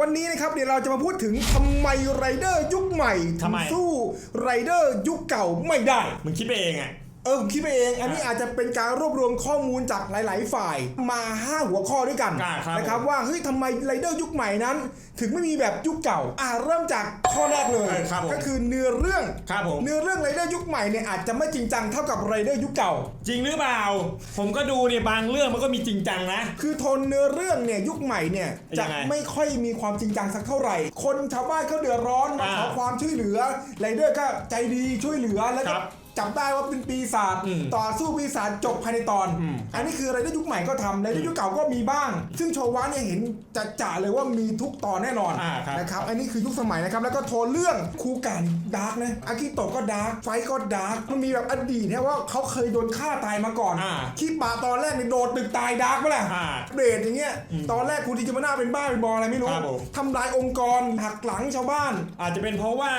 วันนี้นะครับเดี๋ยวเราจะมาพูดถึงทำไมไรเดอร์ยุคใหม่ถึทำงไม สู้ไรเดอร์ยุคเก่าไม่ได้ มึงคิดไปเองอะ เออผมคิดไปเอง อันนี้อาจจะเป็นการรวบรวมข้อมูลจากหลาย ๆ ฝ่ายมา 5 หัวข้อด้วยกันอ่าครับนะครับว่าเฮ้ยทำไมไรเดอร์ยุคใหม่นั้น ถึงไม่มีแบบยุคเก่า อ่าเริ่มจากข้อแรกเลยเออครับผม ก็คือเนื้อเรื่อง ครับผม เนื้อเรื่องไรเดอร์ยุคใหม่เนี่ยอาจจะไม่จริงจังเท่ากับไรเดอร์ยุคเก่า จริงหรือเปล่า ผมก็ดูเนี่ยบางเรื่องมันก็มีจริงจังนะ คือโทนเนื้อเรื่องเนี่ยยุคใหม่เนี่ยยัจะงไงไม่ค่อยมีความจริงจังสักเท่าไหร่ คนชาวบ้านเขาเดือดร้อนมาอ่าขอความช่วยเหลือไรเดอร์ก็ใจดีช่วยเหลือแล้วคก็รับ จับได้ว่าเป็นปีศาจอืมต่อสู้ปีศาจจบภายในตอน อืม อันนี้คือไรเดอร์ยุคใหม่ก็ทำไรเดอร์ยุคเก่าก็มีบ้าง ซึ่งโชวะเนี่ยเห็นจะจ่าเลยว่ามีทุกตอนแน่นอนอ่าครับ นะครับ อันนี้คือยุคสมัยนะครับ แล้วก็โทนเรื่องคูกันดาร์กนะอากิโตะก็ดาร์กไฟก็ดาร์กมันมีแบบอดีตเนี่ยว่าเขาเคยโดนฆ่าตายมาก่อนอ่าคิดบะตอนแรกเนี่ยโดดตึกตายดาร์กปะล่ะอ่าเบรดอย่างเงี้ยตอนแรกคุณดิจิมาน่าเป็นบ้าเป็นบออะไรไม่รู้ครับผม ทำลายองค์กรหักหลังชาวบ้าน อาจจะเป็นเพราะว่า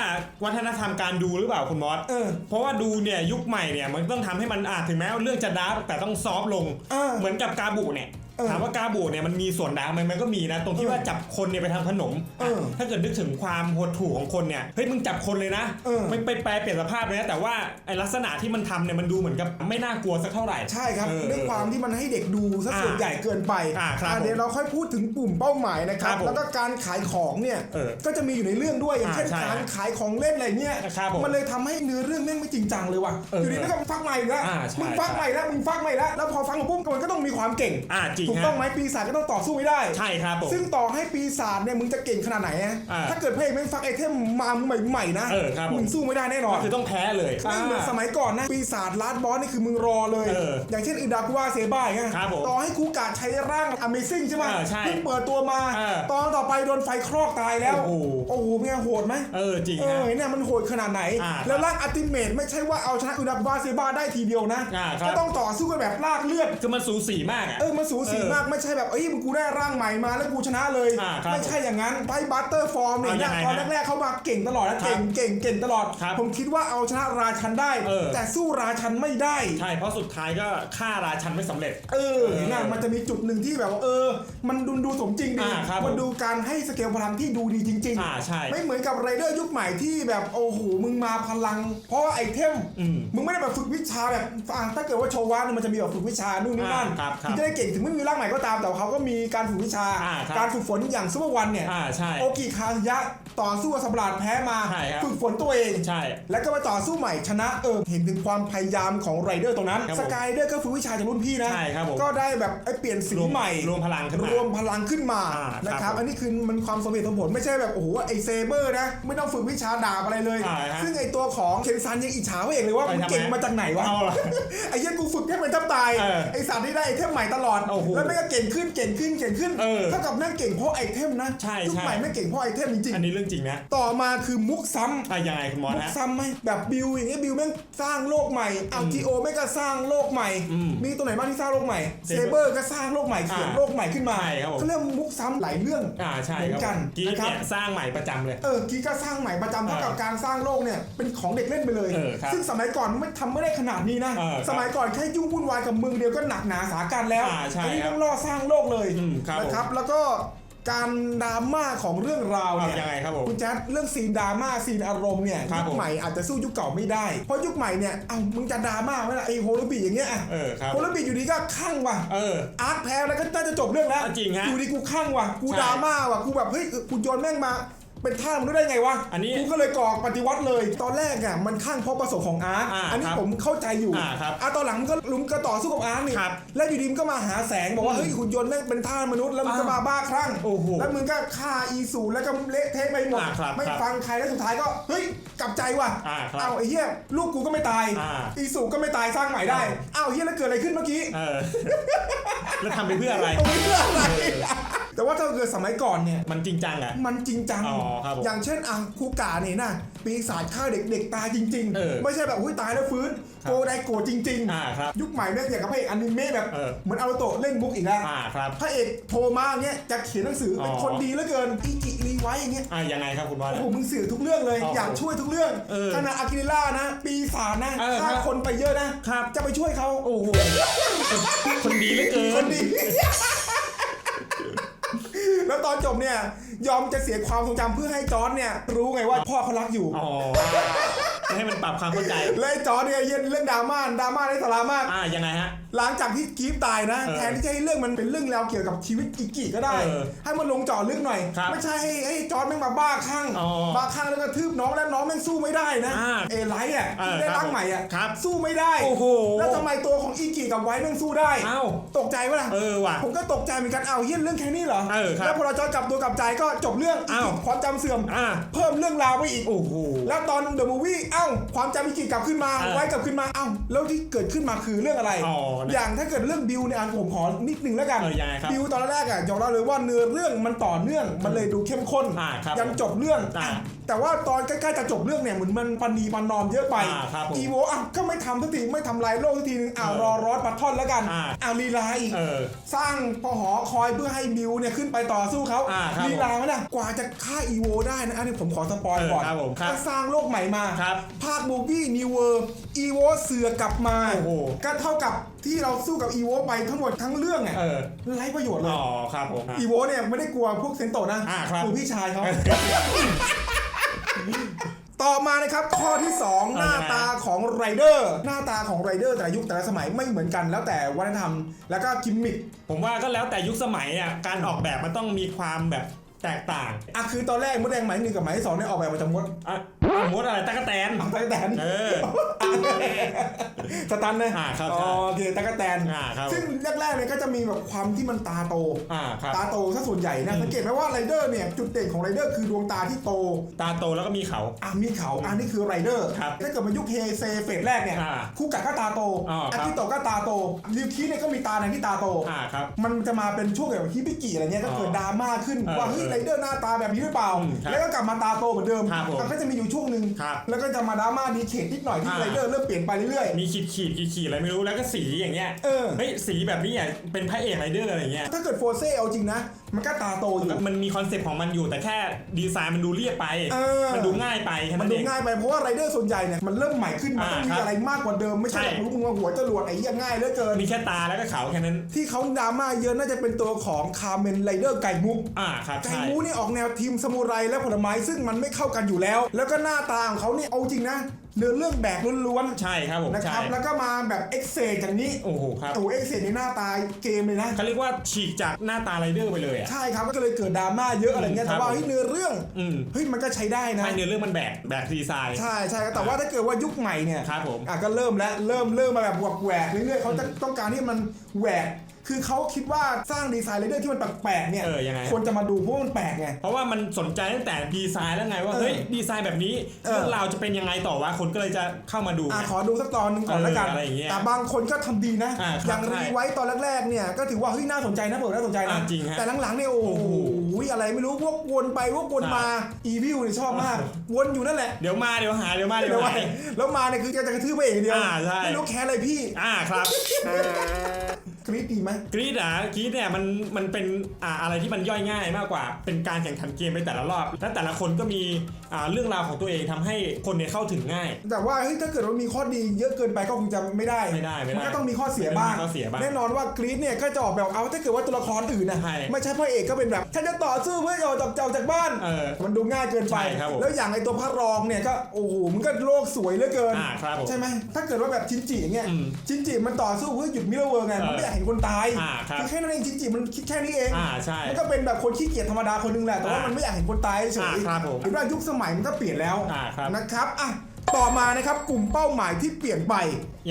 วัฒนธรรมการดูหรือเปล่าคุณมอสเออ เพราะว่าดูเนี่ยยุคใหม่เนี่ยมันต้องทำให้มันอาจถึงแม้ว่าเรื่องจะดาร์กแต่ต้องซอฟต์ลง เออ เหมือนกับกาบุเนี่ย เออถามว่ากาบุเนี่ยมันมีส่วนดาร์กไหมมันก็มีนะ ตรงที่เออว่าจับคนเนี่ยไปทำขนมเออถ้าเกิดนึกถึงความโหดถู่ของคนเนี่ยเฮ้ยมึงจับคนเลยนะเออ ไม่ไปแปลเปลี่ยนสภาพเลยนะแต่ว่าไอลักษณะที่มันทำเนี่ยมันดูเหมือนกับไม่น่ากลัวสักเท่าไหร่ ใช่ครับเออด้วยความที่มันให้เด็กดูซะอ่าส่วนใหญ่เกินไปอ่าครับอะเดี๋ยวเราค่อยพูดถึงปุ่มเป้าหมายนะครับ ครับผมแล้วก็การขายของเนี่ยเออก็จะมีอยู่ในเรื่องด้วยอย่างอ่าเช่นใช่การขายของเล่นอะไรเนี่ยครับผมมันเลยทำให้เนื้อเรื่องแม่งไม่จริงจังเลยว่ะเอออยู่ดีแล้วก็ฟักใหม่อีกแล้วอ่าใช่มึงฟักใหม่แล้วมึงฟักใหม่แล้วแล้วพอฟังปุ๊บมันก็ต้องมีความเก่ง อ่าจริงถูกฮะต้องไหมปีศาจก็ต้องต่อสู้ไม่ได้ ใช่ครับผม ซึ่งต่อให้ปีศาจเนี่ยมึงจะเก่งขนาดไหนอะอ่าถ้าเกิดพระเอกไม่ฟักไอเทมมาใหม่ๆนะเออครับผม มึงสู้ไม่ได้แน่นอนก็คือต้องแพ้เลย ไม่เหมือนสมัยก่อนนะ ปีศาจลาดบอสนี่คือมึงรอเลยเอออย่างเช่นอิดากุวาเซบ้าอย่างเงี้ยครับผมต่อให้คูกาใช้ร่าง Amazing ใช่ไหมเออใช่เพิ่งเปิดตัวมา เออตอนต่อไปโดนไฟคลอกตายแล้ว โอ้โห โอ้โหเป็นไงโหดไหม เออจริงเอฮะ อเนี่ยมันโหดขนาดไหน อ่าแล้วร่างอัติเมตไม่ใช่ว่าเอาชนะอิดากุวาเซบ้าได้ทีเดียวนะ อ่าครับ ก็ต้องต่อสู้กันแบบลากเลือด คือมันสูสีมากอะ เออมันสูสีเออมากไม่ใช่แบบเอ้ยมึงกูได้ร่างใหม่มาแล้วกูชนะเลย อ่าครับไม่ใช่อย่างนั้นไปบัตเตอร์ฟอร์มเนี่ยเอายังไงตอนฮะแรกๆเขามาเก่งตลอดนะครับเก่งเก่งเก่งตลอด ครับผมคิดว่าเอาชนะราชันได้ เออ แต่สู้ราชันไม่ได้ ใช่เพราะสุดท้ายก็ฆ่าราชันไม่สำเร็จ เออเออน่ะมันจะมีจุดหนึ่งที่แบบว่าเออ มันดูดูสมจริงดีอ่าครับมันดูการให้สเกลพลังที่ดูดีจริงอ่าใช่ไม่เหมือนกับไรเดอร์ยุคใหม่ที่แบบโอ้โหมึงมาพลัง เพราะว่าไอเทมอืมมึงไม่ได้แบบฝึกวิชาแบบอะถ้าเกิดว่าโชวะเนี่ยมันจะมีแบบฝึกวิชานู่นนี่นั่นอ่าครับครับ ถึงจะได้เก่งถึงไม่มีร่างใหม่ก็ตามแต่เขาก็มีการฝึกวิชา อ่าครับ การฝึกฝนอย่างซูเปอร์วันเนี่ย อ่าใช่ โอกิคายะต่อสู้กับสัตว์ประหลาดแพ้มา ใช่ครับ ฝึกฝนตัวเอง ใช่ แล้วก็มาต่อสู้ใหม่ชนะเออเห็นถึงความพยายามของไรเดอร์ตรงนั้น ครับสผมกายเดอร์ก็ฝึกวิชาจากรุ่นพี่นะ ใช่ครับผม ก็ได้แบบไอ้เปลี่ยนสีรวมใหม่ รวมพลังขึ้นมา รวมพลังขึ้นมาอ่านะครับครับ ผมอันนี้คือมันความสมเหตุสมผลไม่ใช่แบบโอ้โหไอเซเบอร์นะ ไม่ต้องฝึกวิชาดาบอะไรเลยอ่าฮะซึ่งไอตัวของเคนซันยังอิจฉาพระเอกเลยว่าไปมึงทำไม เก่งมาจากไหนวะ เอาล่ะ ไอ้เหี้ยกูฝึกแค่เป็นแทบตาย เออไอสารที่ได้ไอเทมใหม่ตลอดโอ้โหแล้วแม่งก็เก่งขึ้นเก่งขึ้นเก่งขึ้นเออเท่ากับแม่งเก่งเพราะไอเทมนะใช่ยุคใช่ ใหม่ไม่งเก่งเพราะไอเทมจริงอันนี้เรื่องจริงนะๆต่อมาคือมุกซ้ำ อะยังไงคุณมอสมุกฮะซ้ำไหมแบบบิวอย่างเงี้ยบิวแม่งสร้างโลกใหม่เอาทีโอแม่งก็สร้างโลกใหม่ อืมมีตัวไหนบ้างที่สร้างโลกใหม่เซ Saber เบอร์ก็สร้างโลกใหม่เขียนอ่าโลกใหม่ขึ้นมาใช่ครับผม เขาเรียกมุกซ้ำหลายเรื่อง อ่าใช่เหมือนคกัรับนกีนะครับเนี่ยสร้างใหม่ประจำเลย เออกีก็สร้างใหม่ประจำเท่ากับเออการสร้างโลกเนี่ยเป็นของเด็กเล่นไปเลย เออครับซึ่งสมัยก่อนไม่ทำไม่ได้ขนาดนี้นะ เออครับสมัยก่อนแค่ยุ่งวุ่นวายกับเมืองเดียวก็หนักหนาสาการแล้วอ่าใช่อันนี้ครัต้บองล่อสร้างโลกเลยอืมครับนะครับแล้วก็การดราม่าของเรื่องราวเอาเนี่ยยังไงครับผมคุณแจ๊ดเรื่องซีนดราม่าซีนอารมณ์เนี่ยครัยุบคผมใหม่อาจจะสู้ยุคเก่าไม่ได้ เพราะยุคใหม่เนี่ยเอ้ามึงจะดราม่าไหมล่ะไอ้โฮโลบีอย่างเงี้ยอะเออครับโฮโลบีอยู่ดีก็ข้างว่ะเอออาร์ตแพ้แล้วก็น่าจะจบเรื่องแล้วจริงฮะอยู่ดีกูข้างว่ะกูใช่ดราม่าว่ะกูแบบเฮ้ยกูโยนแม่งมา เป็นท่ามึงรู้ได้ไงวะอันนี้กูก็เลยก่อปฏิวัติเลย ตอนแรกอะมันข้างเพราะประสงค์ของอาร์ตอ่าอันนี้ครับผมเข้าใจอยู่อ่าครับอะตอนหลังมันก็ลุมก็ต่อสู้กับอาร์ตนี่ครับแล้วอยู่ดีมันก็มาหาแสงบอกว่าอืมเฮ้ยหุ่นยนต์แม่งเป็นท่ามนุษย์แล้วมึงก็มาอ่าบ้าคลั่งโอ้โหแล้วมึงก็ฆ่าอีสูแล้วก็เละเทะไปหมดอ่าครับไม่ครับฟังใครแล้วสุดท้ายก็เฮ้ยกลับใจว่ะอ่าครับเอาไอ้เหี้ยลูกกูก็ไม่ตายอ่าอีสูก็ไม่ตายสร้างใหม่ได้อ่าอ้าวเหี้ยแล้วเกิดอะไรขึ้นเมื่อกี้เออแล้วทำไปเพื่ออะไรเอาไปเพื่ออะไร แต่ว่าถ้าเกิดสมัยก่อนเนี่ย มันจริงจังอะ มันจริงจัง อ๋อครับผมอย่างเช่นอะครูกาเนี่ยนะปีศาจฆ่าเด็กเด็กตายจริงเออไม่ใช่แบบอุ้ยตายแล้วฟื้นครับโกไดโกรธจริงอ่าครับยุคใหม่เนี่ยอย่างกับพระเอกอนิเมะแบบเออ เหมือนเอาโตะเล่นมุกอีกแล้วอ่าครับ พระเอกโทรมาเนี่ยจะเขียนหนังสือเป็นอ๋อคนดีเหลือเกินอีจิรีไว้อย่างเงี้ยอ่ายังไงครับคุณมอสโอ้โหมึงสื่อทุกเรื่องเลยอ๋อออยากช่วยทุกเรื่องเออขนาดอากิริล่านะ ปีศาจนะเออฆ่าครับคนไปเยอะนะครับ จะไปช่วยเขาโอ้โหคนดีเหลือเกิน คนดีแล้วต อนจบเนี่ย ยอมจะเสียความทรงจำเพื่อให้จอร์ดเนี่ย รู้ไงว่าพ่อเขารักอยู่ อ๋อไม่ให้มันปรับความเข้าใจ และไอ้จอร์ดเนี่ยเย็นเรื่องดราม่าดราม่าได้สาระมาก อ่ายังไงฮะหลังจากที่กีฟตายนะเออแทนที่จะให้เรื่องมันเป็นเรื่องราวเกี่ยวกับชีวิตอีกิก็ได้เออให้มันลงเจาะลึกหน่อยครับไม่ใช่ให้ให้จอร์ดแม่งมาบ้าคลั่งอ๋อบ้าคลั่งแล้วก็ทืบน้องแล้วน้องแม่งสู้ไม่ได้นะอ่าเอไลท์อะเออที่ได้ครับร่างใหม่อะครับสู้ไม่ได้โอ้โหแล้วทำไมตัวของอีกิกับไว้แม่งสู้ได้เอ้าตกใจปะล่ะเออว่ะผมก็ตกใจเหมือนกันเอาเฮี้ยเรื่องแค่นี้เหรอเออครับแล้วพอเราจอยกลับตัวกลับใจก็จบเรื่องอ้าวความจำเสื่อมอ่าเพิ่มเรื่องราวไปอีกโอ้โหแล้วตอนเดอะมูวี่เอ้าความจำอีกิกลับขึ้นมาเออไว้กลับขึ้นมาเอ้าแล้วที่เกิดขึ้นมาคือเรื่องอะไรอ๋อนะ อย่างถ้าเกิดเรื่องบิวเนี่ยอันผมขอนิดนึงแล้วกันเออยังไงครับบิวตอนแรกอะยอมรับเลยว่าเนื้อเรื่องมันต่อเนื่องมันเลยดูเข้มข้นอ่าครับยันจบเรื่องอ่าอะ แต่ว่าตอนใกล้ๆจะจบเรื่องเนี่ยเหมือนมันปณีประนอมเยอะไปอ่าครับผมอีโวอะก็ไม่ทำสักทีไม่ทำลายโลกสักทีนึงอ้าวเออรอรอสปัททอนแล้วกันอ่าอ้าวลีลาอีก เออ สร้างพอหอคอยเพื่อให้บิวเนี่ยขึ้นไปต่อสู้เขาอ่าครับลีลาไหมนะกว่าจะฆ่าอีโวได้นะอันนี้ผมขอสปอยเออก่อนครับผมครับก็สร้างโลกใหม่มาครับภาคมูฟี่นิวเวอร์อีโวเสือกกลับมาโอ้โห ก็เท่ากับที่เราสู้กับอีโวไปทั้งหมดทั้งเรื่องอะเออไร้ประโยชน์เลยอ๋อครับผม อีโวเนี่ยไม่ได้กลัวพวกเซนโตะนะอ่าครับ กลัวพี่ชายเขา ต่อมานะครับข้อที่ 2 หน้าตาของไรเดอร์หน้าตาของไรเดอร์แต่ละยุคแต่ละสมัยไม่เหมือนกัน แล้วแต่วัฒนธรรมแล้วก็กิมมิคผมว่าก็แล้วแต่ยุคสมัยอะการออกแบบมันต้องมีความแบบแตกต่างอะคือตอนแรกมดแดงหมายหนึ่งกับหมายที่สองเนี่ยออกแบบมาจากมด อะอะมดอะไรตะกแตนอะตะกแตนเออ สตันนะอ่าครับอ๋อโอเคตะกแตน อ่าครับ ซึ่งแรกๆเนี่ยก็จะมีแบบความที่มันตาโต อ่าครับ ตาโตซะส่วนใหญ่นะอืมสังเกตไหมว่าไรเดอร์เนี่ยจุดเด่นของไรเดอร์คือดวงตาที่โต ตาโตแล้วก็มีเขา อะมีเขาอันนี้คือไรเดอร์ครับถ้าเกิดมายุคเฮเซเฟสแรกเนี่ยอ่าคู่กัดก็ตาโตอ๋อครับอากิโตะก็ตาโตริวคิเนี่ยก็มีตาในที่ตาโต อ่าครับ มันจะมาเป็นช่วงแบบฮิบิกิอะไรเงี้ยก็เกิดอ๋อดราม่าขึ้น เออว่าเฮ้ยไรเดอร์หน้าตาแบบนี้หรือเปล่า อืมครับแล้วก็กลับมาตาโตเหมือนเดิมครับผม มันก็จะมีอยู่ช่วงหนึ่งครับแล้วก็จะมาดราม่าดีเคทนิดหน่อยที่อ่า ไรเดอร์เริ่มเปลี่ยนไปเรื่อย มีขีดขีดขีดขีดอะไรไม่รู้แล้วก็สีอย่างเงี้ยเออ เฮ้ยสีแบบนี้อะเป็นพระเอกไรเดอร์อะไรเงี้ย ๆ ถ้าเกิดโฟเซ่เอาจริงนะมันก็ตาโตอยู่ มันมีคอนเซปต์ของมันอยู่ แต่แค่ดีไซน์มันดูเรียบไป เออ มันดูง่ายไปแค่มันั้นนดูเองง่ายไปเพราะว่าไรเดอร์ส่วนใหญ่เนี่ยมันเริ่มใหม่ขึ้นมันอ่าต้องมีครับอะไรมากกว่าเดิมไม่ใช่ใช่ แบบมึงเอาหัวจรวดไอ้เหี้ยง่ายเหลือเกิน มีแค่ตาแล้วก็เขาแค่นั้น ที่เขาดราม่าเยอะน่าจะเป็นตัวของคาร์เมนไรเดอร์ไก่มุก อ่าครับไก่ใช่ มูนี่ออกแนวทีมซามูไรและผลไม้ซึ่งมันไม่เข้ากันอยู่แล้ว แล้วก็หน้าตาของเขาเนี่ยเอาจริงนะ เนื้อเรื่องแบกล้วนใช่ครับผมๆนะคใช่รับแล้วก็มาแบบเอ็กเซอย่างนี้โอ้โหครับ โอ้เอ็กเซในหน้าตาเกมเลยนะ เขาเรียกว่าฉีกจากหน้าตาไรเดอร์ไปเลยอะ ใช่ครับก็เลยเกิดดราม่าเยอะอะไรเงี้ยครัแต่บว่าเฮ้ยเนื้อเรื่องอืม เฮ้ยมันก็ใช้ได้นะ ใช่เนื้อเรื่องมันแบกแบกดีไซน์ ใช่ใช่แต่ว่าถ้าเกิดว่ายุคใหม่เนี่ยครับผมอะก็เริ่มแล้วเริ่มเริ่มมาแบบแหวกๆเรื่อยๆเขาจะต้องการที่มันแหวก คือเขาคิดว่าสร้างดีไซน์ไรเดอร์ที่มันแปลกๆเนี่ยเออยังไง คนจะมาดูเพราะว่ามันแปลกไง เพราะว่ามันสนใจตั้งแต่ดีไซน์แล้วไงว่าเออเฮ้ยดีไซน์แบบนี้เออเรื่องราวจะเป็นยังไงต่อวะคนก็เลยจะเข้ามาดู อะไงขอดูสักตอนหนึงก่อนเออแล้วกัน อะไรอย่างเงี้ยแต่บางคนก็ทำดีนะ อ่าครับอย่างใช่รีไว้ตอนแรกๆเนี่ยก็ถือว่าเฮ้ยน่าสนใจนะเปิดน่าสนใจนะอ่าจริงฮะแต่หลังๆเนี่ยโอ้โหโอ้โหอะไรไม่รู้พวกวนไปพวกวนมาอีวิวเนี่ยชอบมากวนอยู่นั่นแหละเดี๋ยวมาเดี๋ยวหาเดี๋ยวมาเดี๋ยเดี๋ยววหาไว้แล้วมาเนี่ยคือจะกระทืบไปเองเดียวอ่าใช่ ไม่รู้แค่อะไรพี่ อ่าครับ กรี๊ดดีไหมกรีดอะกรีดเนี่ยมันมันเป็นอ่าอะไรที่มันย่อยง่ายมากกว่า เป็นการแข่งขันเกมไปแต่ละรอบ และแต่ละคนก็มีอ่าเรื่องราวของตัวเองทำให้คนเนี่ยเข้าถึงง่าย แต่ว่าเฮ้ยถ้าเกิดว่ามีข้อดีเยอะเกินไปก็คงจะไม่ได้ไม่ได้ไม่ได้นก็ต้องมีข้อเสียบ้างมีข้อเสียบ้างแน่นอนว่ากรี๊ดเนี่ยก็จะออกแบบเอาถ้าเกิดว่าตัวละครอื่นนะใช่ ไม่ใช่พระเอกก็เป็นแบบฉันจะต่อสู้เพื่อจะออกจากเจ้าจากบ้าน เออ มันดูง่ายเกินไป ใช่ครับผมแล้วอย่างไอตัวพระรองเนี่ยก็โอ้โหมันก็โลกสวยเหลือเกิน อ่าครับผมใช่ไหมถ้าเกิดว่าแบบชินจิอย่างเงี้ย อืมชินจิมันต่อสู้เพื่อหยุดมิลเลอร์เวิร์ไงเออมันไม่อยากเห็นคนตายอ่าครับคือแค่นั้นเองชินจิมันคิดแค่นี้เองอ่าใช่มันก็เป็นแบบคนขี้เกียจธรรมดาคนหนึงแหละแต่ว่าอ่ามัมันไม่อยากเห็นคนตายเฉอ่ายครับผมเห็นว่ายุคสมัยมันก็เปลี่ยนแล้วอ่าครับนะครับอะต่อมานะครับกลุ่มเป้าหมายที่เปลี่ยนไป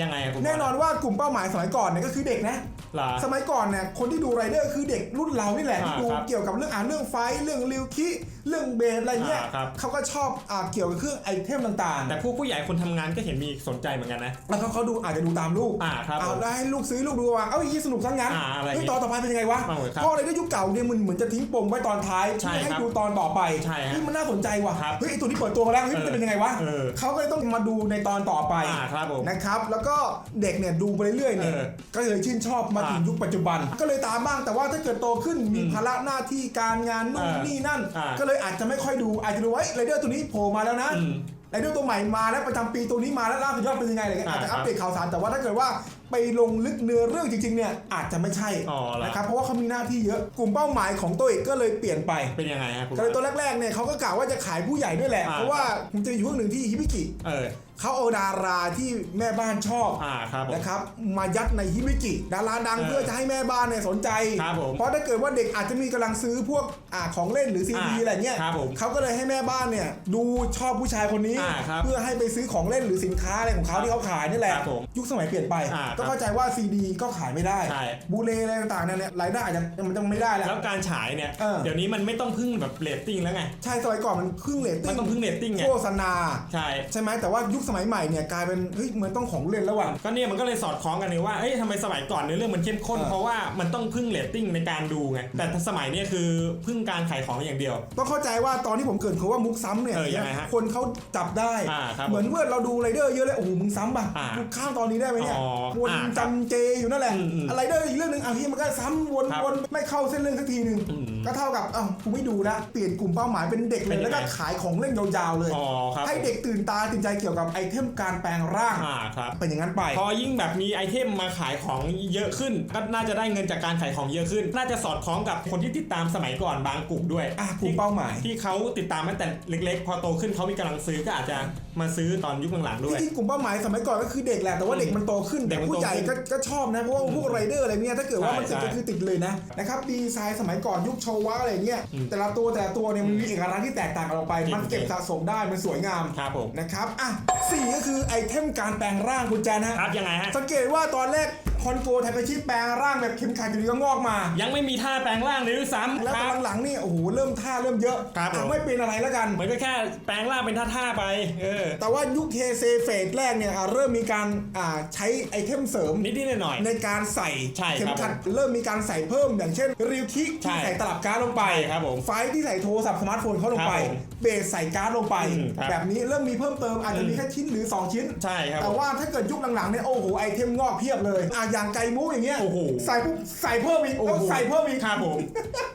ยังไงะคุณบยแน่นอนว่ากลุ่มเป้าหมายสมัยก่อนเนี่ยก็คือเด็กนะเหรอสมัยก่อนเนี่ยคนที่ดูไรเดอร์คือเด็กรุ่นเรานี่แหละอ่าที่ดูครับเกี่ยวกับเรื่องอ่านเรื่องไฟท์เรื่องริวคิ เรื่องเบสอะไรเงี้ยอ่าครับ เขาก็ชอบอ่าเกี่ยวกับเครื่องไอเทมต่างแต่ผู้ผู้ใหญ่คนทำงานก็เห็นมีสนใจเหมือนกันนะๆแล้วเขาเขาดูอาจจะดูตามลูกอ่าครับเอาผมแล้วให้ลูกซื้อลูกดูว่าเอ้ายี่สนุกทั้งงั้นอ่าอะไรอย่างเฮ้ยงี้ตอนต่อไปเป็นยังไงวะเอาเลยครับเพราะอะไรก็ยุคเก่าเนี่ยมันเหมือนจะทิ้งปมไว้ตอนท้ายใช่ไม่ให้ครับดูตอนต่อไปใช่ฮะเฮ้ยมันน่าสนใจว่ะครับเฮ้ยไอตัวนี้เปิดตัวมาแล้วเฮ้ยมันจะเป็นยังไงวะเออ เขาก็เลยต้องมาดูในตอนต่อไป อ่าครับผม นะครับแล้วก็เด็กเนี่ยดูไปเรื่อยๆเนี่ยเออก็เลยชื่นชอบมาถึงอ่ายุยุคปัจจุบัน ก็เลยตามบ้างแต่ว่าถ้าเกิดโตขึ้นมีอืมภาระหน้าที่การงานนู่นอ่านี่นั่น อ่าก็เลยอาจจะไม่ค่อยดูอาจจะดูว่าไรเดอร์ตัวนี้โผล่มาแล้วนะอืม ไรเดอร์ตัวใหม่มาแล้วประจำปีตัวนี้มาแล้วล่าสุดยอดเป็นยังไงอะไรเงี้ยอ่าอาจจะอัปเดตข่าวสารแต่ว่าถ้าเกิดว่า ไปลงลึกเนื้อเรื่องจริงๆเนี่ยอาจจะไม่ใช่อ๋อเหรอ นะครับเพราะว่าเขามีหน้าที่เยอะกลุ่มเป้าหมายของตัวเอกก็เลยเปลี่ยนไปเป็นยังไงฮะคุณ ก็เลยตัวแรกๆเนี่ยเขาก็กล่าวว่าจะขายผู้ใหญ่ด้วยแหละอ่า เพราะว่าผมจะอยู่ช่วงหนึ่งที่ฮิบิกิเออเขาเอาดาราที่แม่บ้านชอบ อ่าครับผม นะครับมายัดในฮิบิกิดาราดังเออเพื่อจะให้แม่บ้านเนี่ยสนใจ ครับผมเพราะถ้าเกิดว่าเด็กอาจจะมีกำลังซื้อพวกอ่าของเล่นหรือซีดีอ่าอะไรเงี้ยครับผมเขาก็เลยให้แม่บ้านเนี่ยดูชอบผู้ชายคนนี้ อ่าครับเพื่อให้ไปซื้อของเล่นหรือสินค้าอะไรของเขาที่เขาขายนี่แหละ ครับผมยุคสมัยเปลี่ยนไป อ่าต้องเข้าใจว่าซีดีก็ขายไม่ได้ ใช่ บูเลอะไรต่างๆเนี่ยรายได้อาจจะมันจะไม่ได้แล้ว แล้วการฉายเนี่ย เออ เดี๋ยวนี้มันไม่ต้องพึ่งแบบเรตติ้งแล้วไง ใช่สมัยก่อนมันครึ่งเรตมัติ้นงต้องพึ่งเรตติ้งไง โฆษณา ใช่ ใช่ไหมแต่ว่ายุคสมัยใหม่เนี่ยกลายเป็นเฮ้ยเหมือนต้องของเล่นแล้วว่ะ ก็เนี่ยมันก็เลยสอดคล้องกันเลยว่า เอ้ยทำไมสมัยก่อนเนื้อเรื่องมันเข้มข้น เออ เพราะว่ามันต้องพึ่งเรตติ้งในการดูไง แต่สมัยเนี้คือพึ่งการขายของอย่างเดียว ต้องเข้าใจว่าตอนที่ผมเกริดเขาว่ามุกซ้ำเนี่ยเออยังไงฮะคนเขาจับได้ อ่าครับเหมือนเมื่อเราดูไรเดอร์เยอะเลยโอ้โหมึงซ้ำป่ะอ่ามึงข้ามตอนนี้ได้ไหมเนี่ยอ๋อ วนอ่าครับจำเจอยู่นั่นแหละอืมอืมไรเดอร์อีกเรื่องหนึ่งอะที่มันก็ซ้ำวนครับวนไม่เข้าเส้นเรื่องสักทีหนึ่งอืม ก็เท่ากับอ้าวกูไม่ดูละเปลี่ยนกลุ่มเป้าหมายเป็นเด็กเลเป็ยนยังไง แล้วก็ขายของเล่นยาวๆเลย อ๋อครับให้เด็กตื่นตาตื่นใจเกี่ยวกับไอเทมการแปลงร่าง อ่าครับ เป็นอย่างนั้นไป พอยิ่งแบบมีไอเทมมาขายของเยอะขึ้น ก็น่าจะได้เงินจากการขายของเยอะขึ้น น่าจะสอดคล้องกับคนที่ติดตามสมัยก่อนบางกลุ่มด้วยอะกลุ่มเป้าหมาย ที่เขาติดตามตั้งแต่เล็ก ๆ พอโตขึ้นเขามีกำลังซื้อก็อาจจะมาซื้อตอนยุคหลังๆด้วยที่จริงกลุ่มเป้าหมายสมัยก่อนก็คือเด็กแหละแต่ว่าเด็กมันโตขึ้นเด็แต่กมันโตผู้ใหญ่ก็ก็ชอบนะเพราะว่าพวกไรเดอร์อะไรเนี่ยถ้าเกิดว่ามันติดใช่ก็คือติดเลยนะนะครับดีไซน์สมัยก่อนยุคโชวะอะไรเงี้ย อืมแต่ละตัวแต่ละตัวเนี่ยมันมีเอกลักษณ์ที่แตกต่างกันออกไป จริงมันเก็บสะสมได้มันสวยงามครับผมนะครับ อะสี่ก็คือไอเทมการแปลงร่างคุณแจนฮะ ครับยังไงฮะ สังเกตว่าตอนแรก คอนโกไทาเคชิแปลงร่างแบบเข็มขัดอยู่ดีก็งอกมา ยังไม่มีท่าแปลงร่างเลยด้วยซ้ำแล้วครับตอนหลังๆนี่โอ้โหเริ่มท่าเริ่มเยอะครับผม อะไม่เป็นอะไรแล้วกันมันก็แค่แปลงร่างเป็นท่าๆไป เออ แต่ว่ายุคเทเซเฟสแรกเนี่ยอะเริ่มมีการอ่าใช้ไอเทมเสริม นิดๆหน่อย ในการใส่ใช่ครับเข็มขัดเริ่มมีการใส่เพิ่ม อย่างเช่นริวคิกใช่ที่ใส่ตลับการ์ดลงไป ใช่ครับผมไฟที่ใส่โทรศัพท์สมาร์ทโฟนเข้าลงไป ครับผมเบสใส่การ์ดลงไป อืมครับแบบนี้เริ่มมีเพิ่มเติมอาจจะมีแค่ชิ้นหรือ 2 ชิ้น ๆ ใช่ครับแต่ว่าถ้าเกิดยุคหลังๆเนี่ยโอ้โหไอเทมงอกเพียบเลยอะอย่างไกมูอย่างเงี้ยโอ้โห ใส่ปุ๊บใส่เพิ่มอีกโอ้แล้วโหใส่เพิ่มอีกครับผม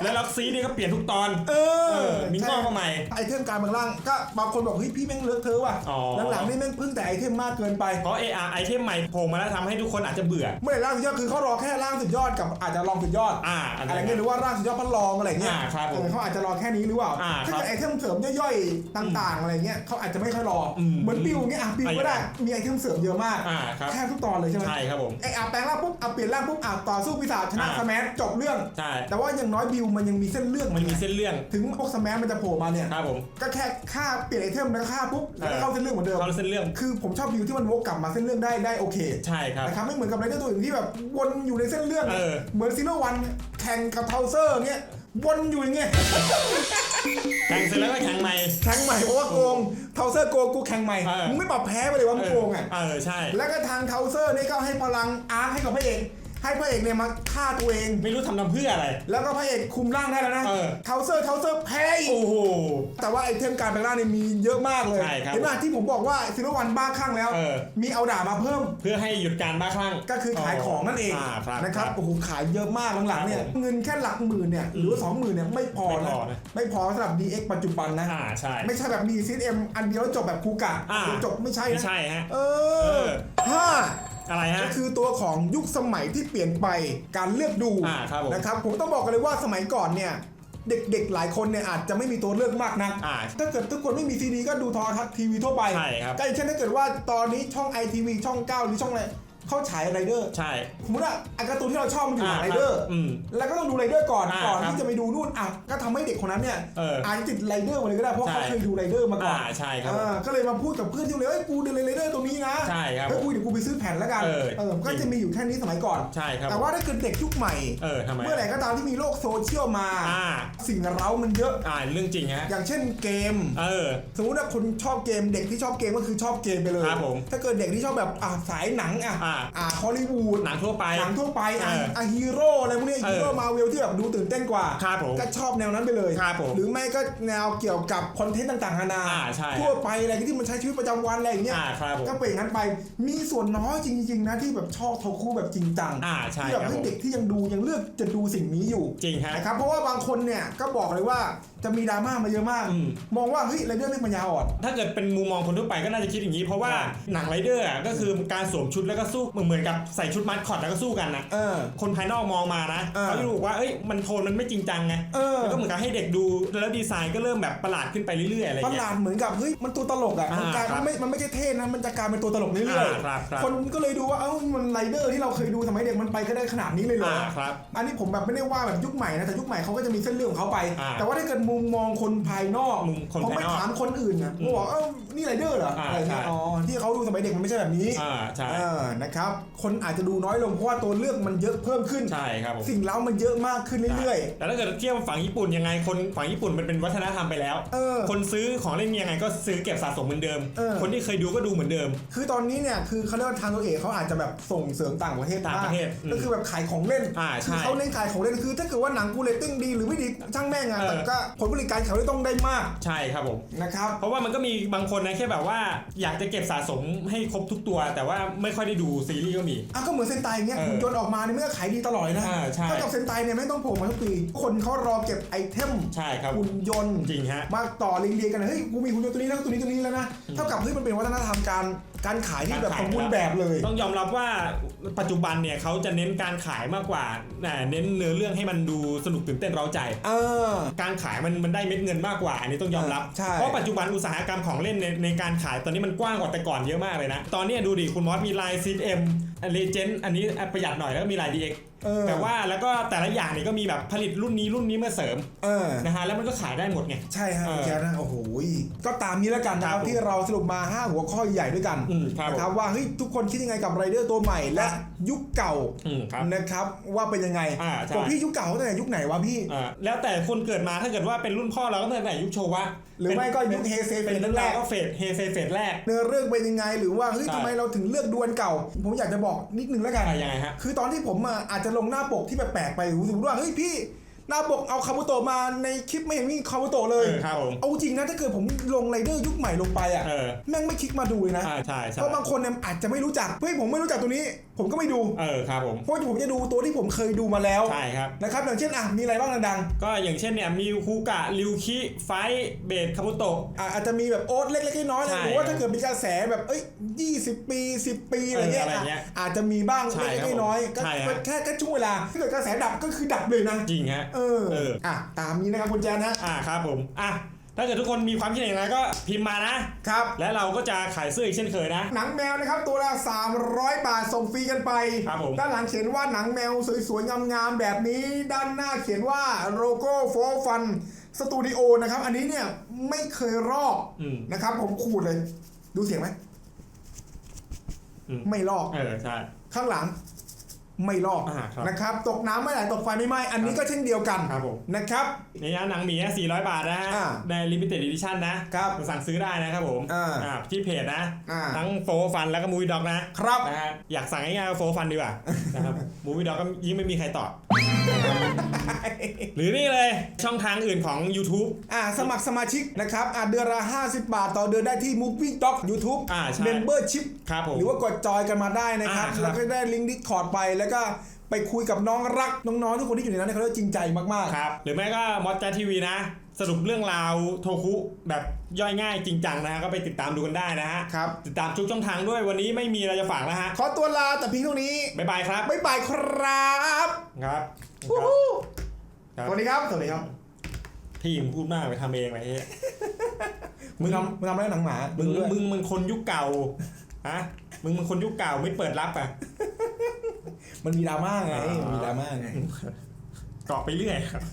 แล้วล็อกซีนี่ก็เปลี่ยนทุกตอน เอเอออมีงอกมาใหม่ไอเทมการบางร่างก็บางคนบอกเฮ้ยพี่แม่งเลอะเทอะว่ะอ๋อหลังๆนี่แม่งพึ่งแต่ไอเทมมากเกินไปเพราะ AR ไอเทมใหม่โผล่มาแล้วทำให้ทุกคนอาจจะเบื่อเมื่อไหร่ร่างสุดยอดคือเขารอแค่ร่างสุดยอดกับอาจจะลองสุดยอดอ่าอันอะไรนี้เงี้ยหรือว่าร่างสุดยอดพันลองอะไรเงี้ยอ่าครับผมเออเขาอาจจะรอแค่นี้หรือเปล่าอ่าถ้าครับเกิดไอเทมเสริมย่อยๆต่างๆ อะไรเงี้ยเขาอาจจะไม่ค่อยรออมเหมือนบิวเงี้ยอะบิวอะก็ได้ยังไงมีไอเทมเสริมเยอะมากอ่าครับแค่ทุกตอนเลยใช่ไหมใช่ครับผมไออะแปลงร่างปุ๊บอะเปลี่ยนร่างปุ๊บอะต่อสู้ปีศาจชนะอ่า สแมัจบเรื่อง ใช่แต่ว่าอย่างน้อยบิวมันยังมีเส้นเรื่องมันมีเส้นเรื่องถึงพวกสแมัมันจะโผล่มาเนี่ย ครับผม ก็แค่ค่าเปลี่ยนไอเทมแล้วก็ค่าปุ๊บแล้วก็เออเข้าเส้นเรื่องเหมือนเดิม เขาเส้นเรื่องคือผมชอบบิวที่มันวกกลับมาเส้นเรื่องได้ได้โอเคใช่ครับ นะครับไม่เหมือนกับไรเดอร์ตัวอื่นที่แบบวนอยู่ในเส้นเรื่องเออ เหมือนซีโนวันแข่งกับเทาเซอร์เนี่ย วนอยู่อย่างเงี้ยแข่งเสร็จแล้วก็แข่งใหม่ แข่งใหม่เพราะว่าโกงเทาเซอร์โกงกูแข่งใหม่เออ มึงไม่ปรับแพ้ไปเลยว่ามึงโกงอะเออใช่ แล้วก็ทางเทาเซอร์นี่ก็ให้พลังอาร์คให้กับพระเอก ให้พระเอกเนี่ยมาฆ่าตัวเอง ไม่รู้ทำทำเพื่ออะไร แล้วก็พระเอกคุมร่างได้แล้วนะเออ เทาเซอร์เทาเซอร์แพ้อีก โอ้โห แต่ว่าไอเทมการแปลงร่างเนี่ยมีเยอะมากเลย ใช่ครับเห็นไหมที่ผมบอกว่าซีโนวันบ้าคลั่งแล้ว เออ มีเอาดาบมาเพิ่ม เพื่อให้หยุดการบ้าคลั่งก็คือขายของนั่นเองอ่าครับ นะครับโอ้โหขายเยอะมากหลังๆเนี่ยครับผมเงินแค่หลักหมื่นเนี่ยหรือว่าสองหมื่นเนี่ยไม่พอไม่นะพอนะ ไม่พอสำหรับ DX ปัจจุบันนะ อ่าใช่ ไม่ใช่แบบมีซีเอ็มอันเดียวจบแบบคูกะอ่าเดี๋ยวจบไม่ใช่ไม่นะใช่ฮะ เอเอออ ห้า อะไรฮะ ก็คือตัวของยุคสมัยที่เปลี่ยนไปการเลือกดูอ่าครับผม นะครับผมต้องบอกกันเลยว่าสมัยก่อนเนี่ยเด็กๆหลายคนเนี่ยอาจจะไม่มีตัวเลือกมากนัก อ่า ถ้าเกิดทุกคนไม่มีซีดีก็ดูโทรทัศน์ทีวีทั่วไปใช่ครับก็อย่างเช่นถ้าเกิดว่าตอนนี้ช่อง ITV ช่อง 9 หรือช่องอะไร เขาฉายไรเดอร์ใช่สมมติว่าอันการ์ตูนที่เราชอบมันอยู่อ่าไรเดอร์ครับอืมแล้วก็ต้องดูไรเดอร์ก่อนอ่าก่อนครับที่จะไปดูนู่นอะก็ทำให้เด็กคนนั้นเนี่ยเอออาจจะติดไรเดอร์มาเลยก็ได้เพราะใช่เขาเคยดูไรเดอร์มาก่อนอ่าใช่ครับเออก็เลยมาพูดกับเพื่อนที่เลยเอ้ยกูดูไรเดอร์ตรงนี้นะใช่ครับเฮ้ยกูเดี๋ยวกูไปซื้อแผ่นแล้วกันเออเออก็จะมีอยู่แค่นี้สมัยก่อนใช่ครับแต่ว่าถ้าเกิดเด็กยุคใหม่เออทำไมเมื่อไหร่ก็ตามที่มีโลกโซเชียลมาอ่าสิ่งเร้ามันเยอะอ่าเรื่องจริงฮะอย่างเช่นเกมเออสมมติว่าคนชอบเกมเด็กที่ชอบเกมก็คือชอบเกมไปเลยครับผมถ้าเกิดเด็กที่ชอบแบบอะสายหนังอะอ่าอ่าฮอลลีวูดหนังทั่วไป หนังทั่วไปอะเอออะฮีโร่อะไรพวกเนี้ยเออฮีโร่มาเวลที่แบบดูตื่นเต้นกว่าครับผมก็ชอบแนวนั้นไปเลยครับผมหรือไม่ก็แนวเกี่ยวกับคอนเทนต์ต่างๆนานาอ่าใช่ทั่วไปอะไรที่มันใช้ชีวิตประจำวันอะไรอย่างเงี้ยอ่าครับผมก็เป็นอย่างนั้นไปมีส่วนน้อยจริง ๆ นะที่แบบชอบโทคุแบบจริงจังอ่าใช่ที่แบบครับให้ผมเด็กที่ยังดูยังเลือกจะดูสิ่งนี้อยู่จริงฮะนะครับเพราะว่าบางคนเนี่ยก็บอกเลยว่า จะมีดราม่ามาเยอะมาก อืม มองว่าเฮ้ยไรเดอร์ไม่ปัญญาอ่อน ถ้าเกิดเป็นมุมมองคนทั่วไปก็น่าจะคิดอย่างนี้ เพราะว่าใช่หนังไรเดอร์อะก็คือการสวมชุดแล้วก็สู้เหมือนเหมือนกับใส่ชุดมัดคอตแล้วก็สู้กันนะเออ คนภายนอกมองมานะเออ เขาจะรู้ว่าเอ้ยมันโทนมันไม่จริงจังไงเออแล้วก็เหมือนกับให้เด็กดูแล้วดีไซน์ก็เริ่มแบบประหลาดขึ้นไปเรื่อยๆอะไรประหเงี้ลาย ดเหมือนกับเฮ้ยมันตัวตลกอะอ่ามันกลายครับมันไม่มันไม่ใช่เท่นะมันจะกลายเป็นตัวตลกเรื่อยอ่าครับครับคนก็เลยดูว่าเอ้ามันไรเดอร์ที่เราเคยดูสมัยเด็กมันไปก็ได้ขนาดนี้เลยเหรออ่าครับ อันนี้ผมแบบไม่ได้ว่าแบบยุคใหม่นะแต่ยุคใหม่เขาก็จะมีเส้นเรื่องของเขาไป อ่าแต่ว่าถ้าเกิดมุมมองคนภายนอกมุมคนผมภายไปนอกถามคนอื่นนะอืมผมบอกเอ้านี่ไรเดอร์เหรออ่าอะไรเงี้ยใช่อ๋อที่เขาดูสมัยเด็กมันไม่ใช่แบบนี้อ่าใช่เออนะครับคนอาจจะดูน้อยลงเพราะว่าตัวเลือกมันเยอะเพิ่มขึ้น ใช่ครับผมสิ่งเล้ามันเยอะมากขึ้นเรื่อย แต่ถ้าเกิดเทียบฝั่งญี่ปุ่นยังไงคนฝั่งญี่ปุ่นมันเป็นวัฒนธรรมไปแล้วๆเออคนซื้อของเล่นยังไงก็ซื้อเก็บสะสมเหมือนเดิม เออ คนที่เคยดูก็ดูเหมือนเดิมคือตอนนี้เนี่ยคือเขาเรียกว่าทางตัวเอกเขาอาจจะแบบส่งเสริมต่างประเทศต่างประเทศมกอืมก็คือแบบขายของเล่นอ่าคือใช่เขาเน้นขายของเล่นคือ ถ้าเกิดว่าหนังกูเรตติ้งดีหรือไม่ดีช่างแม่งอะเออ แต่ก็ผลผลิตการขายได้ต้องได้มากใช่ครับผมนะครับ เพราะว่ามันก็มีบางคนนะแค่แบบว่า อยากจะเก็บสะสมให้ครบทุกตัว แต่ว่าไม่ค่อยได้ดูซีรีส์ก็มีอะก็เหมือนเซนไตอย่างเงี้ยเออหุ่นยนต์ออกมาเนี่ยมันก็ขายดีตลอดเลยนะอ่าใช่เท่ากับเซนไตเนี่ยไม่ต้องโผล่มาทุกปี คนเขารอเก็บไอเทมใช่ครับหุ่นยนต์จริงฮะมาต่อเรียงๆกันเฮ้ยกูมีหุ่นยนต์ตัวนี้แล้วตัวนี้ตัวนี้แล้วนะอืมเท่ากับเฮ้ยมันเป็นวัฒนธรรมการ การขายที่แบบการสขายมบูรณ์แบบเลย ต้องยอมรับว่าปัจจุบันเนี่ยเขาจะเน้นการขายมากกว่าอ่าเน้นเนื้อเรื่องให้มันดูสนุกตื่นเต้นเร้าใจเออการขายมันมันได้เม็ดเงินมากกว่า อันนี้ต้องยอมรับใช่เพราะปัจจุบันอุตสาหกรรมของเล่นในในการขายตอนนี้มันกว้างกว่าแต่ก่อนเยอะมากเลยนะ ตอนเนี้ยดูดิคุณมอสมีลายซีเอ็มเลเจนอันนี้ประหยัดหน่อยแล้วก็มีลายดีเอ็ก เออ แต่ว่าแล้วก็แต่ละอย่างเนี่ยก็มีแบบผลิตรุ่นนี้รุ่นนี้มาเสริมเออ นะฮะแล้วมันก็ขายได้หมดไง ใช่ฮะเออคุณแจ๊คนะโอ้โหก็ตามนี้แล้วกันนะคครัรับบผมที่เราสรุปมา 5 หัวข้อใหญ่ด้วยกันอืมครับนะครับว่าเฮ้ยทุกคนคิดยังไงกับไรเดอร์ตัวใหม่และยุคเก่าอืมครับนะครับว่าเป็นยังไงอ่าใช่ผมพี่ยุคเก่าตั้งแต่ยุคไหนวะพี่ อ่าแล้วแต่คนเกิดมาถ้าเกิดว่าเป็นรุ่นพ่อเราก็ตั้งแต่ยุคโชวะหรือไม่ก็ยุคเฮเซเฟเป็นสเรื่องแรราวกก็เฟสเฮเซเฟสแรก เนื้อเรื่องเป็นยังไง หรือว่าเฮ้ยใช่ ทำไมเราถึงเลือกดวลเก่า ผมอยากจะบอกนิดนึงแล้วกันอะไรยังไงฮะ คือตอนที่ผมอะอาจจะลงหน้าปกที่แปลกๆไปรู้สึกว่าเฮ้ยพี่ หน้าปกเอาคาบุโตะมาในคลิปไม่เห็นมีคาบุโตะเลย เออครับผมเอาจริงนะถ้าเกิดผมลงไรเดอร์ยุคใหม่ลงไปอะ เออ แม่งไม่คลิกมาดูเลยนะ อ่าใช่ใช่เพราะบางคนเนี่ยอาจจะไม่รู้จัก เฮ้ยผมไม่รู้จักตัวนี้ ผมก็ไม่ดู เออครับผมเพราะผมจะดูตัวที่ผมเคยดูมาแล้ว ใช่ครับ นะครับอย่างเช่นอะมีอะไรบ้างดังก็อย่างเช่นเนี่ยมีฮูกะริวคิไฟเบดคาบุโตะ ๆอะอาจจะมีแบบโอ๊ตเล็กๆน้อยๆนะใช่หรือว่าถ้าเกิดมีกระแสแบบเอ้ย20ปี10ปีอะไรเงี้ยเอออะไรเงี้ยอะอาจจะมีบ้างใช่เล็กครับๆน้อยๆก็ใช่ฮะเป็นแค่แค่ช่วงเวลาถ้าเกิดกระแสดับก็คือดับเลยนะ จริงฮะเออเอออะตามนี้นะครับคุณแจนฮะอ่าครับผมอะถ้าเกิดทุกคนมีความคิดเห็นอะไรก็พิมพ์มานะครับ และเราก็จะขายเสื้ออีกเช่นเคยนะ หนังแมวนะครับตัวละ 300 บาทส่งฟรีกันไปครับผมด้านหลังเขียนว่าหนังแมวสวยๆงามๆแบบนี้ ด้านหน้าเขียนว่าโลโก้โฟฟันสตูดิโอนะครับ อันนี้เนี่ยไม่เคยรอกอืมนะครับ ผมขูดเลย ดูเสียงไหมอืมไม่ลอก เออใช่ ข้างหลัง ไม่ลอกอ่าครับนะครับ ตกน้ำไม่ไหลตกไฟไม่ไหม้อันนี้ก็เช่นเดียวกันครับผม นะครับ นี่นะหนังหมีนะ400 บาทนะฮะอ่าใน limited edition นะครับสั่งซื้อได้นะครับผมอ่าอ่าที่เพจนะ อ่า ทั้งโฟฟันแล้วก็มูวี่ด็อกนะครับ นะฮะอยากสั่งง่ายๆก็โฟฟันดีกว่า นะครับมูวี่ด็อกก็ยิ่งไม่มีใครตอบ หรือนี่เลยช่องทางอื่นของ YouTube อ่าสมัครสมาชิกนะครับอ่าเดือนละ 50 บาท ต่อเดือนได้ที่ Movie Doc YouTube อ่าใช่ Membership ครับผม หรือว่ากดจอยกันมาได้นะครับอ่าครับ แล้วก็ได้ลิงก์ดิสคอร์ดไปแล้วก็ไปคุยกับน้องรักน้องๆทุกคนที่อยู่ในนั้นเนี่ยเขาเรียกว่าจริงใจมากครับหรือไม่ก็มอสจาทีวีนะ สรุปเรื่องราวโทคุแบบย่อยง่ายจริงจังนะฮะก็ไปติดตามดูกันได้นะฮะๆครับติดตามทุกช่องทางด้วยวันนี้ไม่มีอะไรจะฝากแล้วฮะขอตัวลาแต่เพียงเท่านี้บ๊ายบายครับบ๊ายบายครับครับวู้ฮู้ครับสวัสดีครับสวัสดีครับที่มึงพูดมากไปทำเองไปเฮ้ยมึงทำมึงทำอะไรหนังหมา มึงด้วยมึงมึงคนยุคเก่าฮะมึงมึงคนยุคเก่าไม่เปิดรับอะ มันมีดราม่าไง มีดราม่าไง ต่อไปเรื่อยครับ